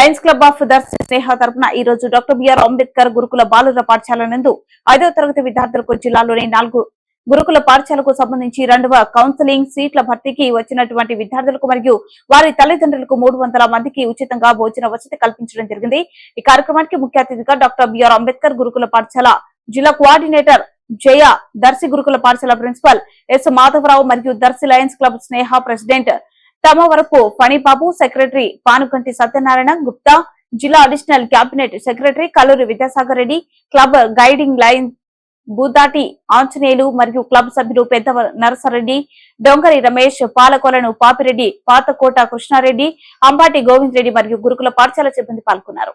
Lions club of దర్శ స్నేహ తరపున ఈ రోజు డాక్టర్ బిఆర్ అంబేద్కర్ గురుకుల బాలుర పాఠశాల నందు ఐదో తరగతి విద్యార్థులకు జిల్లాలోని నాలుగు గురుకుల పాఠశాలకు సంబంధించి రెండవ కౌన్సిలింగ్ సీట్ల భర్తీకి వచ్చినటువంటి విద్యార్థులకు మరియు వారి తల్లిదండ్రులకు మూడు వందల మందికి ఉచితంగా భోజన వసతి కల్పించడం జరిగింది. ఈ కార్యక్రమానికి ముఖ్య అతిథిగా డాక్టర్ బిఆర్ అంబేద్కర్ గురుకుల పాఠశాల జిల్లా కోఆర్డినేటర్ జయ దర్శి గురుకుల పాఠశాల ప్రిన్సిపల్ ఎస్ మాధవరావు మరియు Darsi lions club Sneha president తమ వరకు ఫణిబాబు సెక్రటరీ పానుకంటి సత్యనారాయణ గుప్తా జిల్లా additional cabinet secretary Kalluri Vidyasagar Reddy club guiding lion Budati Anjaneyulu మరియు క్లబ్ సభ్యులు పెద్ద నరసరెడ్డి డొంగరి రమేష్ పాలకొలను పాపిరెడ్డి పాతకోట కృష్ణారెడ్డి అంబాటి గోవింద్ రెడ్డి మరియు గురుకుల పాఠశాల సిబ్బంది పాల్గొన్నారు.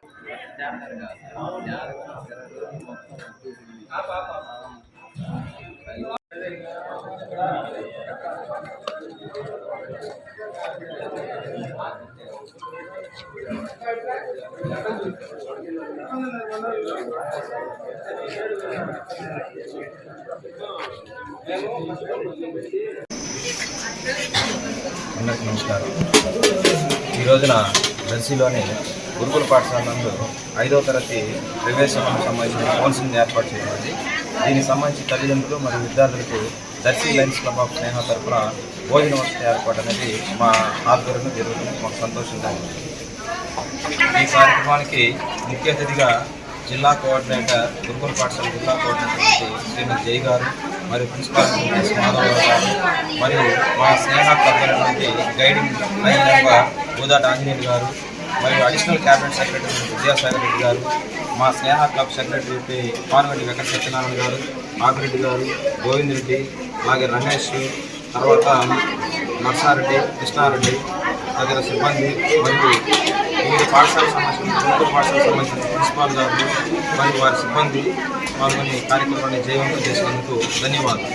అందరికీ నమస్కారం. ఈ రోజున దర్శిలోని గురుకుల పాఠశాల నందు ఐదవ తరగతి ప్రవేశాలకు సంబంధించిన కౌన్సిలింగ్ ఏర్పాటు చేయబడింది. దీనికి సంబంధించి తల్లిదండ్రులు మరియు విద్యార్థులకు Darsi lions club of Sneha తరఫున భోజన వసతి ఏర్పాటు అనేది మా ఆధ్వర్యంలో జరుగుతుంది. మాకు సంతోషంగా ఉంది. ఈ కార్యక్రమానికి ముఖ్య అతిథిగా జిల్లా కోఆర్డినేటర్ గురుకుల పాఠశాల జిల్లా కోఆర్డినేటర్ శ్రీమతి జై గారు మరియు ప్రిన్సిపాల్ ఎస్ మాధవరావు గారు మరియు మా Sneha club guiding lion member Budati Anjaneyulu గారు మరియు additional cabinet secretary Vidyasagar Reddy గారు మా స్నేహ క్లబ్ సెక్రటరీ పానుగంటి వెంకట సత్యనారాయణ గారు ఆపిరెడ్డి గారు గోవింద్ రెడ్డి అలాగే రమేష్ తర్వాత నర్సారెడ్డి కృష్ణారెడ్డి తదితర సిబ్బంది మరియు వివిధ పాఠశాల సంబంధించిన ప్రభుత్వ పాఠశాల సంబంధించిన ప్రిన్సిపాల్ గారు మరియు వారి సిబ్బంది పాల్గొని కార్యక్రమాన్ని జయవంతం చేసినందుకు ధన్యవాదాలు.